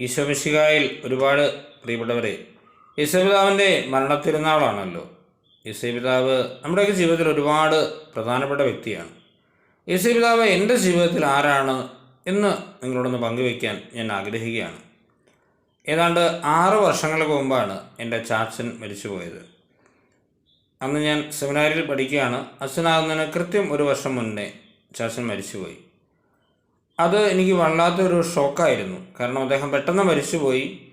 ഈശോമിശികായിൽ ഒരുപാട് പ്രിയപ്പെട്ടവരെ യേശുപിതാവിന്റെ മരണത്തിരുന്നാളാണല്ലോ. യേശുപിതാവ് നമ്മുടെയൊക്കെ ജീവിതത്തിൽ ഒരുപാട് പ്രധാനപ്പെട്ട വ്യക്തിയാണ്. യേശുപിതാവ് എന്റെ ജീവിതത്തിൽ ആരാണ് എന്ന് നിങ്ങളോടൊന്ന് പങ്കുവയ്ക്കാൻ ഞാൻ ആഗ്രഹിക്കുകയാണ്. ഏതാണ്ട് ആറ് വർഷങ്ങൾക്ക് മുമ്പാണ് എന്റെ ചാച്ചൻ മരിച്ചുപോയത്. അന്ന് ഞാൻ സെമിനാരിൽ പഠിക്കുകയാണ്. അച്ഛനാകുന്നതിന് കൃത്യം ഒരു വർഷം മുന്നേ ചാച്ചൻ മരിച്ചുപോയി. അത് എനിക്ക് വല്ലാത്തൊരു ഷോക്കായിരുന്നു. കാരണം അദ്ദേഹം പെട്ടെന്ന് മരിച്ചുപോയി.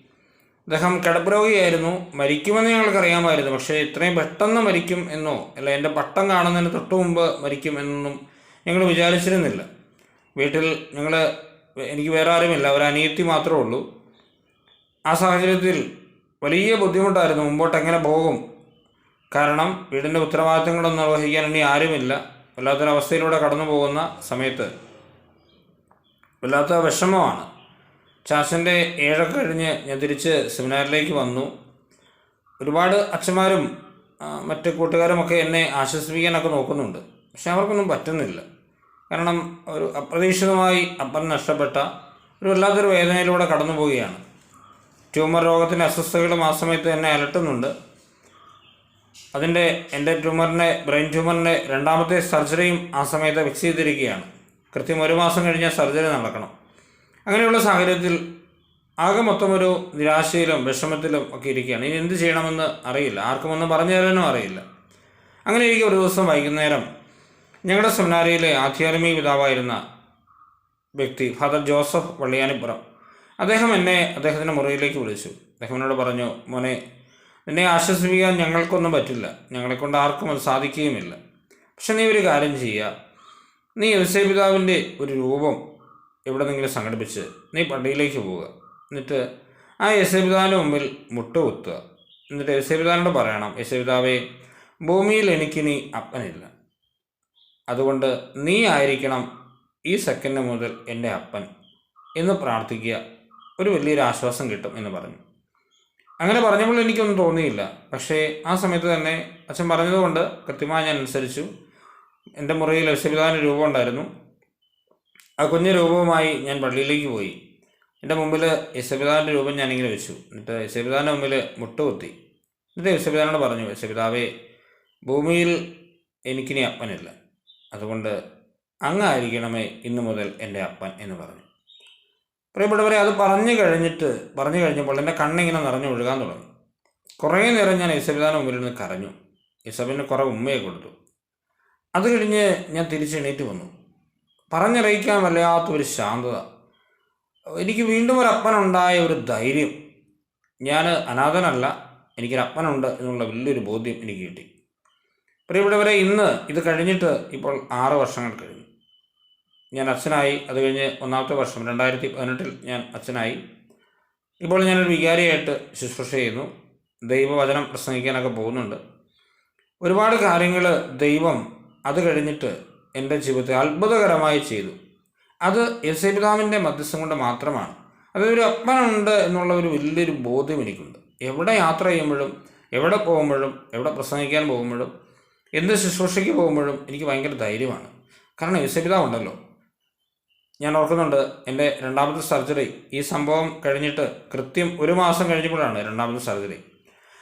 അദ്ദേഹം കിടപ്പുരോഗിയായിരുന്നു. മരിക്കുമെന്ന് ഞങ്ങൾക്കറിയാമായിരുന്നു. പക്ഷേ ഇത്രയും പെട്ടെന്ന് മരിക്കും എന്നോ അല്ല എന്റെ പട്ടം കാണുന്നതിന് തൊട്ട് മുമ്പ് മരിക്കും എന്നൊന്നും ഞങ്ങൾ വിചാരിച്ചിരുന്നില്ല. വീട്ടിൽ ഞങ്ങൾ എനിക്ക് വേറെ ആരുമില്ല. ഒരു അനിയത്തി മാത്രമേ ഉള്ളൂ. ആ സാഹചര്യത്തിൽ വലിയ ബുദ്ധിമുട്ടായിരുന്നു. മുമ്പോട്ട് എങ്ങനെ പോകും? കാരണം വീടിന്റെ ഉത്തരവാദിത്തങ്ങളൊന്നും നിർവഹിക്കാൻ ഇനി ആരുമില്ല. വല്ലാത്തൊരവസ്ഥയിലൂടെ കടന്നു പോകുന്ന സമയത്ത് വല്ലാത്ത വിഷമമാണ്. ചാച്ചന്റെ ഏഴൊക്കെ കഴിഞ്ഞ് ഞാൻ തിരിച്ച് സെമിനാറിലേക്ക് വന്നു. ഒരുപാട് അച്ഛന്മാരും മറ്റ് കൂട്ടുകാരുമൊക്കെ എന്നെ ആശ്വസിപ്പിക്കാനൊക്കെ നോക്കുന്നുണ്ട്. പക്ഷെ അവർക്കൊന്നും പറ്റുന്നില്ല. കാരണം ഒരു അപ്രതീക്ഷിതമായി അപ്പൻ നഷ്ടപ്പെട്ട ഒരു വല്ലാത്തൊരു വേദനയിലൂടെ കടന്നു പോവുകയാണ്. ട്യൂമർ രോഗത്തിന്റെ അസ്വസ്ഥതകളും ആ സമയത്ത് എന്നെ അലട്ടുന്നുണ്ട്. അതിന്റെ എന്റെ ട്യൂമറിന്റെ ബ്രെയിൻ ട്യൂമറിന്റെ രണ്ടാമത്തെ സർജറിയും ആ സമയത്ത് ഫിക്സ് ചെയ്തിരിക്കുകയാണ്. കൃത്യം ഒരു മാസം കഴിഞ്ഞാൽ സർജറി നടക്കണം. അങ്ങനെയുള്ള സാഹചര്യത്തിൽ ആകെ മൊത്തം ഒരു നിരാശയിലും വിഷമത്തിലും ഒക്കെ ഇരിക്കുകയാണ്. ഇനി എന്ത് ചെയ്യണമെന്ന് അറിയില്ല. ആർക്കും ഒന്നും പറഞ്ഞു തരാനും അറിയില്ല. അങ്ങനെ ഇരിക്കും ഒരു ദിവസം വൈകുന്നേരം ഞങ്ങളുടെ സെമിനാരിയിലെ ആധ്യാത്മിക പിതാവായിരുന്ന വ്യക്തി ഫാദർ ജോസഫ് വള്ളിയാനിപ്പുറം അദ്ദേഹം എന്നെ അദ്ദേഹത്തിന്റെ മുറിയിലേക്ക് വിളിച്ചു. അദ്ദേഹം എന്നോട് പറഞ്ഞു മോനെ നിന്നെ ആശ്വസിപ്പിക്കാൻ ഞങ്ങൾക്കൊന്നും പറ്റില്ല. ഞങ്ങളെക്കൊണ്ട് ആർക്കും അത് സാധിക്കുകയുമില്ല. പക്ഷെ നീ ഒരു കാര്യം ചെയ്യുക നീ യവസേ പിതാവിന്റെ ഒരു രൂപം എവിടെ എവിടെന്നെങ്കിലും സംഘടിപ്പിച്ച് നീ പള്ളിയിലേക്ക് പോവുക. എന്നിട്ട് ആ യസേ പിതാവിന്റെ മുമ്പിൽ മുട്ടുകുത്തുക എന്നിട്ട് യസേ പിതാവിനോട് പറയണം യസേ പിതാവേ ഭൂമിയിൽ എനിക്കിനി അപ്പനില്ല. അതുകൊണ്ട് നീ ആയിരിക്കണം ഈ സെക്കൻഡ് മുതൽ എന്റെ അപ്പൻ എന്ന് പ്രാർത്ഥിക്കുക. ഒരു വലിയൊരു ആശ്വാസം കിട്ടും എന്ന് പറഞ്ഞു. അങ്ങനെ പറഞ്ഞപ്പോൾ എനിക്കൊന്നും തോന്നിയില്ല. പക്ഷേ ആ സമയത്ത് തന്നെ അച്ഛൻ പറഞ്ഞതുകൊണ്ട് കൃത്യമായി ഞാൻ അനുസരിച്ചു. എന്റെ മുറിയിൽ യശപിതാവിന്റെ രൂപം ഉണ്ടായിരുന്നു. ആ കുഞ്ഞു രൂപവുമായി ഞാൻ പള്ളിയിലേക്ക് പോയി. എന്റെ മുമ്പിൽ യശപിതാവിന്റെ രൂപം ഞാനിങ്ങനെ വെച്ചു. എന്നിട്ട് യശപിതാവിന്റെ മുമ്പിൽ മുട്ടുകുത്തി. എന്നിട്ട് യശപിതാവിനോട് പറഞ്ഞു യശപിതാവേ ഭൂമിയിൽ എനിക്കിനി അപ്പനില്ല. അതുകൊണ്ട് അങ്ങായിരിക്കണമേ ഇന്നു മുതൽ എന്റെ അപ്പൻ എന്ന് പറഞ്ഞു. പ്രിയപ്പെട്ടവരെ അത് പറഞ്ഞു കഴിഞ്ഞിട്ട് പറഞ്ഞു കഴിഞ്ഞപ്പോൾ എന്റെ കണ്ണിങ്ങനെ നിറഞ്ഞു ഒഴുകാൻ തുടങ്ങി. കുറേ നേരം ഞാൻ യശപിതാവിന്റെ മുമ്പിൽ നിന്ന് കരഞ്ഞു. യശപിന് കുറേ ഉമ്മയെ കൊടുത്തു. അത് കഴിഞ്ഞ് ഞാൻ തിരിച്ചെണീറ്റ് വന്നു. പറഞ്ഞറിയിക്കാൻ വല്ലാത്തൊരു ശാന്തത. എനിക്ക് വീണ്ടും ഒരു അപ്പനുണ്ടായ ഒരു ധൈര്യം. ഞാൻ അനാഥനല്ല എനിക്കൊരു അപ്പനുണ്ട് എന്നുള്ള വലിയൊരു ബോധ്യം എനിക്ക് കിട്ടി. പ്രിയപ്പെട്ടവരെ ഇന്ന് ഇത് കഴിഞ്ഞിട്ട് ഇപ്പോൾ ആറ് വർഷങ്ങൾ കഴിഞ്ഞു. ഞാൻ അച്ഛനായി അത് കഴിഞ്ഞ് ഒന്നാമത്തെ വർഷം രണ്ടായിരത്തി പതിനെട്ടിൽ ഞാൻ അച്ഛനായി. ഇപ്പോൾ ഞാനൊരു വികാരിയായിട്ട് ശുശ്രൂഷ ചെയ്യുന്നു. ദൈവവചനം പ്രസംഗിക്കാനൊക്കെ പോകുന്നുണ്ട്. ഒരുപാട് കാര്യങ്ങൾ ദൈവം അത് കഴിഞ്ഞിട്ട് എന്റെ ജീവിതത്തെ അത്ഭുതകരമായി ചെയ്തു. അത് യസപിതാവിന്റെ മധ്യസ്ഥം കൊണ്ട് മാത്രമാണ്. അതൊരു അപ്പനുണ്ട് എന്നുള്ള ഒരു വലിയൊരു ബോധ്യം എനിക്കുണ്ട്. എവിടെ യാത്ര ചെയ്യുമ്പോഴും എവിടെ പോകുമ്പോഴും എവിടെ പ്രസംഗിക്കാൻ പോകുമ്പോഴും എന്ത് ശുശ്രൂഷയ്ക്ക് പോകുമ്പോഴും എനിക്ക് ഭയങ്കര ധൈര്യമാണ്. കാരണം യസപിതാവ് ഉണ്ടല്ലോ. ഞാൻ ഓർക്കുന്നുണ്ട് എന്റെ രണ്ടാമത്തെ സർജറി. ഈ സംഭവം കഴിഞ്ഞിട്ട് കൃത്യം ഒരു മാസം കഴിഞ്ഞപ്പോഴാണ് രണ്ടാമത്തെ സർജറി.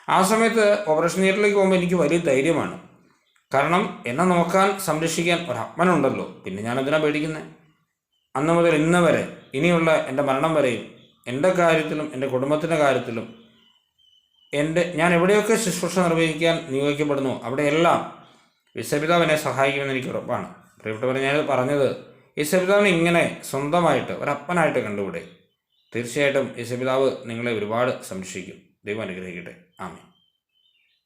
ആ സമയത്ത് ഓപ്പറേഷൻ തിയേറ്ററിലേക്ക് പോകുമ്പോൾ എനിക്ക് വലിയ ധൈര്യമാണ്. കാരണം എന്നെ നോക്കാൻ സംരക്ഷിക്കാൻ ഒരു അപ്പനുണ്ടല്ലോ പിന്നെ ഞാൻ എന്തിനാ പേടിക്കുന്നത് അന്ന് മുതൽ ഇന്ന് വരെ ഇനിയുള്ള എന്റെ മരണം വരെയും എന്റെ കാര്യത്തിലും എന്റെ കുടുംബത്തിന്റെ കാര്യത്തിലും എന്റെ ഞാൻ എവിടെയൊക്കെ ശുശ്രൂഷ നിർവഹിക്കാൻ നിയോഗിക്കപ്പെടുന്നു അവിടെയെല്ലാം വിശ്വപിതാവ് എന്നെ സഹായിക്കുമെന്ന് എനിക്ക് ഉറപ്പാണ്. പ്രിയപ്പെട്ടവരെ ഞാൻ പറഞ്ഞത് യേശുപിതാവിനെ ഇങ്ങനെ സ്വന്തമായിട്ട് ഒരപ്പനായിട്ട് കണ്ടുകൂടെ? തീർച്ചയായിട്ടും യേശുപിതാവ് നിങ്ങളെ ഒരുപാട് സംരക്ഷിക്കും. ദൈവം അനുഗ്രഹിക്കട്ടെ. ആമേ